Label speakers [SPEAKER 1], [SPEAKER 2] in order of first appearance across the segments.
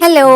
[SPEAKER 1] Hello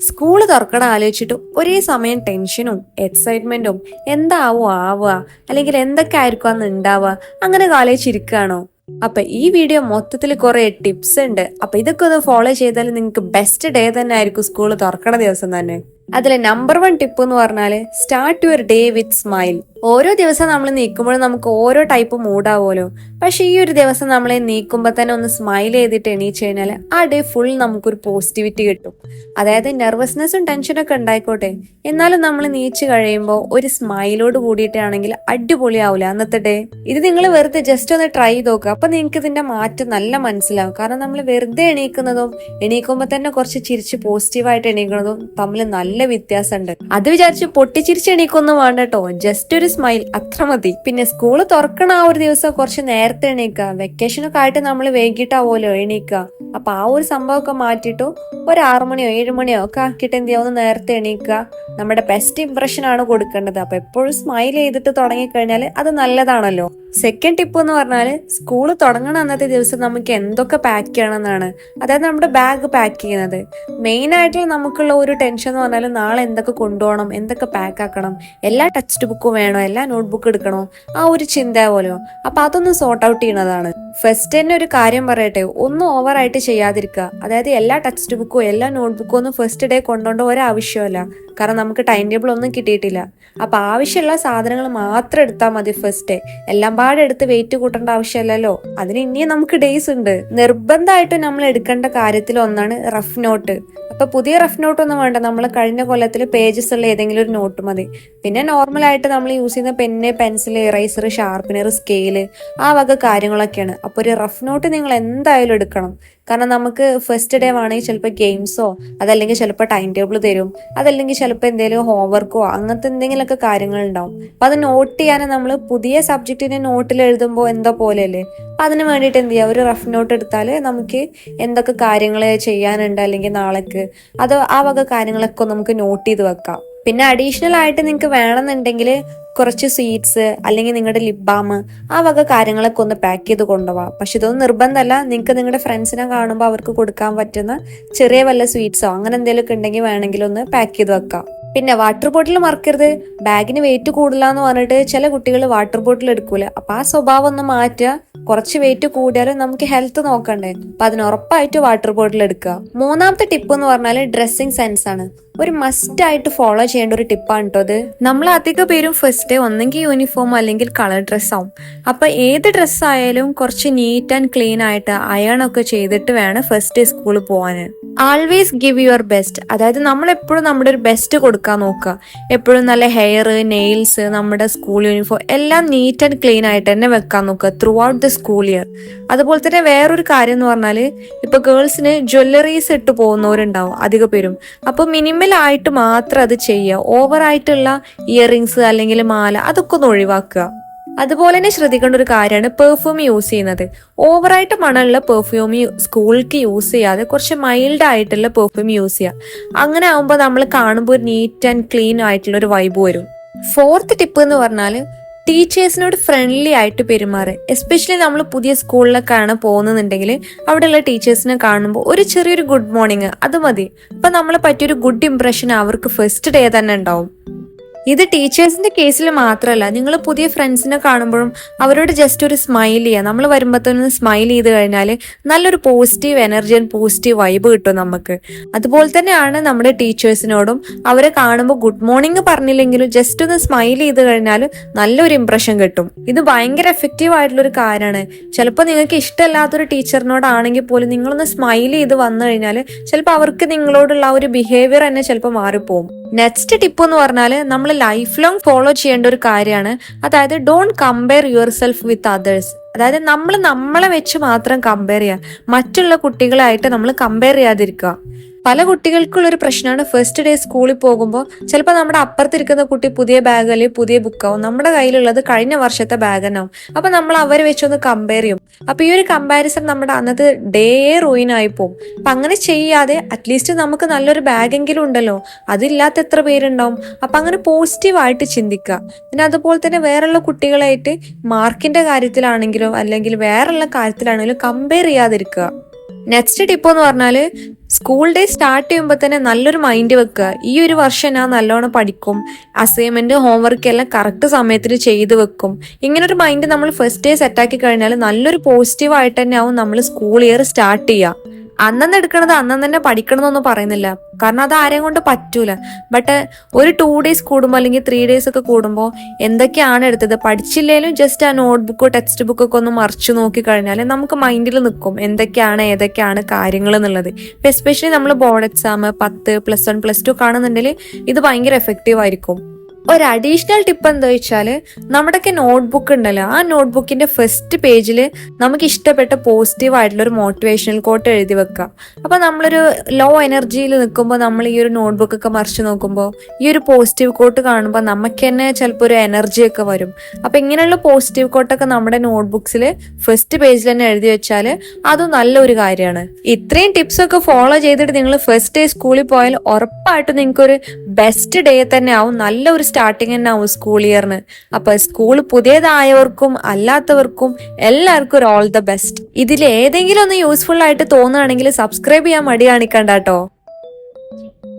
[SPEAKER 1] school തുറക്കണം ആലോചിച്ചിട്ട് ഒരേ സമയം ടെൻഷനും എക്സൈറ്റ്മെന്റും എന്താവോ ആവുക അല്ലെങ്കിൽ എന്തൊക്കെ ആയിരിക്കും അന്ന് ഉണ്ടാവുക അങ്ങനെ ആലോചിച്ചിരിക്കുകയാണോ? അപ്പൊ ഈ വീഡിയോ മൊത്തത്തിൽ കുറെ ടിപ്സ് ഉണ്ട് അപ്പൊ ഇതൊക്കെ ഒന്ന് ഫോളോ ചെയ്താൽ നിങ്ങൾക്ക് ബെസ്റ്റ് ഡേ തന്നെ ആയിരിക്കും സ്കൂൾ തുറക്കണ ദിവസം തന്നെ. അതിലെ നമ്പർ വൺ ടിപ്പ് എന്ന് പറഞ്ഞാൽ start your day with smile ഓരോ ദിവസം നമ്മൾ നീക്കുമ്പോഴും നമുക്ക് ഓരോ ടൈപ്പ് മൂഡാവുമല്ലോ. പക്ഷെ ഈ ഒരു ദിവസം നമ്മളെ നീക്കുമ്പോൾ തന്നെ ഒന്ന് സ്മൈൽ ചെയ്തിട്ട് എണീച്ച് കഴിഞ്ഞാൽ ആ ഡേ ഫുൾ നമുക്കൊരു പോസിറ്റിവിറ്റി കിട്ടും. അതായത് നെർവസ്നെസ്സും ടെൻഷനൊക്കെ ഉണ്ടായിക്കോട്ടെ. എന്നാലും നമ്മൾ നീച്ച് കഴിയുമ്പോൾ ഒരു സ്മൈലോട് കൂടിയിട്ടാണെങ്കിൽ അടിപൊളിയാവില്ല അന്നത്തെ ഡേ ഇത് നിങ്ങൾ വെറുതെ ജസ്റ്റ് ഒന്ന് ട്രൈ ചെയ്ത് നോക്കുക അപ്പൊ നിങ്ങൾക്ക് ഇതിന്റെ മാറ്റം നല്ല മനസ്സിലാവും. കാരണം നമ്മൾ വെറുതെ എണീക്കുന്നതും എണീക്കുമ്പോൾ തന്നെ കുറച്ച് ചിരിച്ച് പോസിറ്റീവായിട്ട് എണീക്കുന്നതും തമ്മിൽ നല്ല വ്യത്യാസമുണ്ട്. അത് വിചാരിച്ച് പൊട്ടിച്ചിരിച്ച് എണീക്കൊന്നും വേണ്ട കേട്ടോ ജസ്റ്റ് ഒരു സ്മൈൽ അത്ര മതി. പിന്നെ സ്കൂൾ തുറക്കണ ആ ഒരു ദിവസം കുറച്ച് നേരത്തെ എണീക്കുക വെക്കേഷനൊക്കെ ആയിട്ട് നമ്മൾ വൈകിട്ടാവുമല്ലോ എണീക്കുക അപ്പൊ ആ ഒരു സംഭവമൊക്കെ മാറ്റിയിട്ട് ഒരു ആറു മണിയോ ഏഴ് മണിയോ ഒക്കെ ആക്കിയിട്ട് എന്ത് ചെയ്യാവുന്ന നേരത്തെ എണീക്കുക നമ്മുടെ ബെസ്റ്റ് ഇംപ്രഷൻ ആണ് കൊടുക്കേണ്ടത്. അപ്പൊ എപ്പോഴും സ്മൈൽ ചെയ്തിട്ട് തുടങ്ങിക്കഴിഞ്ഞാൽ അത് നല്ലതാണല്ലോ. സെക്കൻഡ് ടിപ്പ് എന്ന് പറഞ്ഞാൽ സ്കൂൾ തുടങ്ങണ അന്നത്തെ ദിവസം നമുക്ക് എന്തൊക്കെ പാക്ക് ചെയ്യണമെന്നാണ് അതായത് നമ്മുടെ ബാഗ് പാക്ക് ചെയ്യുന്നത്. മെയിൻ ആയിട്ട് നമുക്കുള്ള ഒരു ടെൻഷൻ എന്ന് പറഞ്ഞാൽ നാളെ എന്തൊക്കെ കൊണ്ടുപോകണം എന്തൊക്കെ പാക്ക് ആക്കണം എല്ലാ ടെക്സ്റ്റ് ബുക്കും വേണോ എല്ലാ നോട്ട്ബുക്ക് എടുക്കണോ? ആ ഒരു ചിന്ത പോലെയോ. അപ്പൊ അതൊന്ന് സോർട്ട് ഔട്ട് ചെയ്യണതാണ്. ഫസ്റ്റ് തന്നെ ഒരു കാര്യം പറയട്ടെ ഒന്നും ഓവറായിട്ട് ചെയ്യാതിരിക്കുക. അതായത് എല്ലാ ടെക്സ്റ്റ് ബുക്കും എല്ലാ നോട്ട് നോട്ട്ബുക്കും ഒന്നും ഫസ്റ്റ് ഡേ കൊണ്ടുപോകേണ്ട ഒരാവശ്യമല്ല കാരണം നമുക്ക് ടൈം ടേബിൾ ഒന്നും കിട്ടിയിട്ടില്ല. അപ്പോൾ ആവശ്യമുള്ള സാധനങ്ങൾ മാത്രം എടുത്താൽ മതി ഫസ്റ്റ് ഡേ എല്ലാം പാടെ എടുത്ത് വെയിറ്റ് കൂട്ടേണ്ട ആവശ്യമില്ലല്ലോ. അതിന് ഇനിയും നമുക്ക് ഡേയ്സ് ഉണ്ട്. നിർബന്ധമായിട്ടും നമ്മൾ എടുക്കേണ്ട കാര്യത്തിൽ ഒന്നാണ് റഫ് നോട്ട് അപ്പൊ പുതിയ റഫ് നോട്ട് ഒന്നും വേണ്ട. നമ്മൾ കഴിഞ്ഞ കൊല്ലത്തിൽ പേജസ് ഉള്ള ഏതെങ്കിലും ഒരു നോട്ട് മതി. പിന്നെ നോർമൽ ആയിട്ട് നമ്മൾ യൂസ് ചെയ്യുന്ന pen pencil eraser sharpener scale ആ വക കാര്യങ്ങളൊക്കെയാണ്. അപ്പൊ ഒരു റഫ് നോട്ട് നിങ്ങൾ എന്തായാലും എടുക്കണം. കാരണം നമുക്ക് ഫസ്റ്റ് ഡേ വേണമെങ്കിൽ ചിലപ്പോൾ ഗെയിംസോ അതല്ലെങ്കിൽ ചിലപ്പോൾ ടൈം ടേബിൾ തരും. അതല്ലെങ്കിൽ ചിലപ്പോൾ എന്തെങ്കിലും ഹോംവർക്കോ അങ്ങനത്തെ എന്തെങ്കിലുമൊക്കെ കാര്യങ്ങൾ ഉണ്ടാവും അപ്പൊ അത് നോട്ട് ചെയ്യാൻ നമ്മൾ പുതിയ സബ്ജക്റ്റിനെ നോട്ടിൽ എഴുതുമ്പോൾ എന്തോ പോലെയല്ലേ? അപ്പൊ അതിന് വേണ്ടിയിട്ട് എന്ത് ചെയ്യുക ഒരു റഫ് നോട്ട് എടുത്താൽ നമുക്ക് എന്തൊക്കെ കാര്യങ്ങൾ ചെയ്യാനുണ്ട് അല്ലെങ്കിൽ നാളേക്ക്. അത് ആ വക കാര്യങ്ങളൊക്കെ നമുക്ക് നോട്ട് ചെയ്ത് വെക്കാം. പിന്നെ അഡീഷണൽ ആയിട്ട് നിങ്ങൾക്ക് വേണമെന്നുണ്ടെങ്കിൽ കുറച്ച് സ്വീറ്റ്സ് അല്ലെങ്കിൽ നിങ്ങളുടെ ലിപ് ബാം ആ വക കാര്യങ്ങളൊക്കെ ഒന്ന് പാക്ക് ചെയ്ത് കൊണ്ടുപോവാം പക്ഷെ ഇതൊന്നും നിർബന്ധമല്ല നിങ്ങൾക്ക് നിങ്ങളുടെ ഫ്രണ്ട്സിനെ കാണുമ്പോൾ അവർക്ക് കൊടുക്കാൻ പറ്റുന്ന ചെറിയ വല്ല സ്വീറ്റ്സോ അങ്ങനെ എന്തെങ്കിലുമൊക്കെ ഉണ്ടെങ്കിൽ വേണമെങ്കിൽ ഒന്ന് പാക്ക് ചെയ്ത് വെക്കാം. പിന്നെ വാട്ടർ ബോട്ടിൽ മറക്കരുത്. ബാഗിന് വെയിറ്റ് കൂടില്ല എന്ന് പറഞ്ഞിട്ട് ചില കുട്ടികൾ വാട്ടർ ബോട്ടിൽ എടുക്കൂല. അപ്പൊ ആ സ്വഭാവം ഒന്ന് മാറ്റുക കുറച്ച് വെയിറ്റ് കൂടിയാലും നമുക്ക് ഹെൽത്ത് നോക്കണ്ടേ? അപ്പൊ അതിന് ഉറപ്പായിട്ട് വാട്ടർ ബോട്ടിൽ എടുക്കുക. മൂന്നാമത്തെ ടിപ്പ് എന്ന് പറഞ്ഞാൽ ഡ്രസ്സിങ് സെൻസ് ആണ്. ഒരു മസ്റ്റ് ആയിട്ട് ഫോളോ ചെയ്യേണ്ട ഒരു ടിപ്പാണ് കേട്ടോ അത് നമ്മൾ അധിക പേരും ഫസ്റ്റ് ഡേ ഒന്നെങ്കിൽ യൂണിഫോം അല്ലെങ്കിൽ കളർ ഡ്രസ് ആവും. അപ്പൊ ഏത് ഡ്രസ്സായാലും കുറച്ച് നീറ്റ് ആൻഡ് ക്ലീൻ ആയിട്ട് അയൺ ഒക്കെ ചെയ്തിട്ട് വേണം ഫസ്റ്റ് ഡേ സ്കൂളിൽ പോകാൻ ആൾവേസ് ഗിവ് യുവർ ബെസ്റ്റ് അതായത് നമ്മൾ എപ്പോഴും നമ്മുടെ ഒരു ബെസ്റ്റ് കൊടുക്കാൻ നോക്കുക. എപ്പോഴും നല്ല ഹെയർ നെയിൽസ് നമ്മുടെ സ്കൂൾ യൂണിഫോം എല്ലാം നീറ്റ് ആൻഡ് ക്ലീൻ ആയിട്ട് തന്നെ വെക്കാൻ നോക്കുക throughout the school year അതുപോലെ തന്നെ വേറൊരു കാര്യം എന്ന് പറഞ്ഞാൽ ഇപ്പൊ ഗേൾസിന് ജ്വല്ലറീസ് ഇട്ട് പോകുന്നവരുണ്ടാവും അധിക പേരും. അപ്പൊ മിനിമൽ ആയിട്ട് മാത്രം അത് ചെയ്യുക. ഓവർ ആയിട്ടുള്ള ഇയറിങ്സ് അല്ലെങ്കിൽ മാല അതൊക്കെ ഒന്ന് ഒഴിവാക്കുക. അതുപോലെ തന്നെ ശ്രദ്ധിക്കേണ്ട ഒരു കാര്യമാണ് പെർഫ്യൂം യൂസ് ചെയ്യുന്നത്. ഓവറായിട്ട് മണമുള്ള പെർഫ്യൂം സ്കൂളിലേക്ക് യൂസ് ചെയ്യാതെ കുറച്ച് മൈൽഡ് ആയിട്ടുള്ള പെർഫ്യൂം യൂസ് ചെയ്യുക അങ്ങനെ ആകുമ്പോൾ നമ്മൾ കാണുമ്പോൾ ഒരു നീറ്റ് ആൻഡ് ക്ലീൻ ആയിട്ടുള്ള ഒരു വൈബ് വരും. ഫോർത്ത് ടിപ്പ് എന്ന് പറഞ്ഞാൽ ടീച്ചേഴ്സിനോട് ഫ്രണ്ട്ലി ആയിട്ട് പെരുമാറുക എസ്പെഷ്യലി നമ്മൾ പുതിയ സ്കൂളിലൊക്കെയാണ് പോകുന്നുണ്ടെങ്കിൽ അവിടെയുള്ള ടീച്ചേഴ്സിനെ കാണുമ്പോൾ ഒരു ചെറിയൊരു ഗുഡ് മോർണിംഗ് അത് മതി. അപ്പം നമ്മളെ പറ്റിയൊരു ഗുഡ് ഇംപ്രഷൻ അവർക്ക് ഫസ്റ്റ് ഡേ തന്നെ ഉണ്ടാവും. ഇത് ടീച്ചേഴ്സിന്റെ കേസിൽ മാത്രമല്ല നിങ്ങൾ പുതിയ ഫ്രണ്ട്സിനെ കാണുമ്പോഴും അവരോട് ജസ്റ്റ് ഒരു സ്മൈൽ ചെയ്യുക നമ്മൾ വരുമ്പോഴത്തേനും സ്മൈൽ ചെയ്ത് കഴിഞ്ഞാൽ നല്ലൊരു positive energy and positive vibe കിട്ടും നമുക്ക്. അതുപോലെ തന്നെയാണ് നമ്മുടെ ടീച്ചേഴ്സിനോടും അവരെ കാണുമ്പോൾ ഗുഡ് മോർണിംഗ് പറഞ്ഞില്ലെങ്കിലും ജസ്റ്റ് ഒന്ന് സ്മൈൽ ചെയ്ത് കഴിഞ്ഞാൽ നല്ലൊരു ഇമ്പ്രഷൻ കിട്ടും. ഇത് ഭയങ്കര എഫക്റ്റീവ് ആയിട്ടുള്ള ഒരു കാര്യമാണ്. ചിലപ്പോൾ നിങ്ങൾക്ക് ഇഷ്ടമല്ലാത്തൊരു ടീച്ചറിനോടാണെങ്കിൽ പോലും നിങ്ങളൊന്ന് സ്മൈൽ ചെയ്ത് വന്നു കഴിഞ്ഞാൽ ചിലപ്പോൾ അവർക്ക് നിങ്ങളോടുള്ള ഒരു ബിഹേവിയർ തന്നെ ചിലപ്പോൾ മാറിപ്പോവും. നെക്സ്റ്റ് ടിപ്പ് എന്ന് പറഞ്ഞാൽ നമ്മൾ ലൈഫ് ലോങ് ഫോളോ ചെയ്യേണ്ട ഒരു കാര്യമാണ്. അതായത് don't compare yourself with others അതായത് നമ്മൾ നമ്മളെ വെച്ച് മാത്രം കമ്പയർ ചെയ്യുക മറ്റുള്ള കുട്ടികളായിട്ട് നമ്മൾ കമ്പയർ ചെയ്യാതിരിക്കുക. പല കുട്ടികൾക്കുള്ളൊരു പ്രശ്നമാണ് ഫസ്റ്റ് ഡേ സ്കൂളിൽ പോകുമ്പോൾ ചിലപ്പോൾ നമ്മുടെ അപ്പുറത്തിരിക്കുന്ന കുട്ടി പുതിയ ബാഗ് അല്ലെങ്കിൽ പുതിയ ബുക്കാവും നമ്മുടെ കയ്യിലുള്ളത് കഴിഞ്ഞ വർഷത്തെ ബാഗ് തന്നെയാവും അപ്പൊ നമ്മൾ അവരെ വെച്ചൊന്ന് കമ്പയർ ചെയ്യും. അപ്പോൾ ഈ ഒരു കമ്പാരിസൺ നമ്മുടെ അന്നത്തെ ഡേ റൂയിൻ ആയി പോകും അപ്പൊ അങ്ങനെ ചെയ്യാതെ അറ്റ്ലീസ്റ്റ് നമുക്ക് നല്ലൊരു ബാഗെങ്കിലും ഉണ്ടല്ലോ. അതില്ലാത്ത എത്ര പേരുണ്ടാവും? അപ്പൊ അങ്ങനെ പോസിറ്റീവായിട്ട് ചിന്തിക്കുക. പിന്നെ അതുപോലെ തന്നെ വേറെയുള്ള കുട്ടികളായിട്ട് മാർക്കിന്റെ കാര്യത്തിലാണെങ്കിലും അല്ലെങ്കിൽ വേറെയുള്ള കാര്യത്തിലാണെങ്കിലും കമ്പയർ ചെയ്യാതിരിക്കുക. നെക്സ്റ്റ് ടിപ്പ് എന്ന് പറഞ്ഞാൽ സ്കൂൾ ഡേ സ്റ്റാർട്ട് ചെയ്യുമ്പോൾ തന്നെ നല്ലൊരു മൈൻഡ് വെക്കുക. ഈ ഒരു വർഷം ഞാൻ നല്ലോണം പഠിക്കും. അസൈൻമെന്റ് ഹോംവർക്ക് എല്ലാം കറക്റ്റ് സമയത്തിന് ചെയ്ത് വെക്കും. ഇങ്ങനെ ഒരു മൈൻഡ് നമ്മൾ ഫസ്റ്റ് ഡേ സെറ്റാക്കി കഴിഞ്ഞാൽ നല്ലൊരു പോസിറ്റീവ് ആയിട്ട് തന്നെ ആവും നമ്മൾ സ്കൂൾ ഇയർ സ്റ്റാർട്ട് ചെയ്യുക അന്നന്ന് എടുക്കണത് അന്നന്ന് തന്നെ പഠിക്കണമെന്നൊന്നും പറയുന്നില്ല. കാരണം അത് ആരെയും കൊണ്ട് പറ്റൂല. ബട്ട് ഒരു ടു ഡേയ്സ് കൂടുമ്പോൾ അല്ലെങ്കിൽ ത്രീ ഡേയ്സ് ഒക്കെ കൂടുമ്പോൾ എന്തൊക്കെയാണ് എടുത്തത്? പഠിച്ചില്ലെങ്കിലും ജസ്റ്റ് ആ നോട്ട്ബുക്കോ ടെക്സ്റ്റ് ബുക്കൊക്കെ ഒന്ന് മറിച്ചു നോക്കി കഴിഞ്ഞാൽ നമുക്ക് മൈൻഡിൽ നിൽക്കും എന്തൊക്കെയാണ് ഏതൊക്കെയാണ് കാര്യങ്ങൾ എന്നുള്ളത്. ഇപ്പം എസ്പെഷ്യലി നമ്മൾ ബോർഡ് എക്സാം പത്ത് പ്ലസ് വൺ പ്ലസ് ടു കാണുന്നുണ്ടെങ്കിൽ ഇത് ഭയങ്കര എഫക്റ്റീവ് ആയിരിക്കും. ഒരു അഡീഷണൽ ടിപ്പ് എന്താ വെച്ചാൽ നമ്മുടെയൊക്കെ നോട്ട്ബുക്ക് ഉണ്ടല്ലോ. ആ നോട്ട്ബുക്കിന്റെ ഫസ്റ്റ് പേജിൽ നമുക്ക് ഇഷ്ടപ്പെട്ട പോസിറ്റീവ് ആയിട്ടുള്ള ഒരു മോട്ടിവേഷണൽ കോട്ട് എഴുതി വെക്കാം. അപ്പൊ നമ്മളൊരു ലോ എനർജിയിൽ നിൽക്കുമ്പോൾ നമ്മൾ ഈ ഒരു നോട്ട്ബുക്ക് ഒക്കെ മറിച്ച് നോക്കുമ്പോൾ ഈ ഒരു പോസിറ്റീവ് കോട്ട് കാണുമ്പോൾ നമുക്ക് തന്നെ ചിലപ്പോൾ ഒരു എനർജി ഒക്കെ വരും. അപ്പൊ ഇങ്ങനെയുള്ള പോസിറ്റീവ് കോട്ടൊക്കെ നമ്മുടെ നോട്ട്ബുക്സിൽ ഫസ്റ്റ് പേജിൽ തന്നെ എഴുതി വെച്ചാൽ അതും നല്ലൊരു കാര്യമാണ്. ഇത്രയും ടിപ്സ് ഒക്കെ ഫോളോ ചെയ്തിട്ട് നിങ്ങൾ ഫസ്റ്റ് ഡേ സ്കൂളിൽ പോയാൽ ഉറപ്പായിട്ടും നിങ്ങൾക്ക് ഒരു ബെസ്റ്റ് ഡേ തന്നെ ആവും. നല്ല ഒരു സ്റ്റാർട്ടിങ് തന്നെ ആവും സ്കൂൾ ഇയറിന് അപ്പൊ സ്കൂൾ പുതിയതായവർക്കും അല്ലാത്തവർക്കും എല്ലാവർക്കും ഒരു ഓൾ ദ ബെസ്റ്റ് ഇതിൽ ഏതെങ്കിലും ഒന്ന് യൂസ്ഫുൾ ആയിട്ട് തോന്നുകയാണെങ്കിൽ സബ്സ്ക്രൈബ് ചെയ്യാൻ മടി കാണിക്കണ്ട കേട്ടോ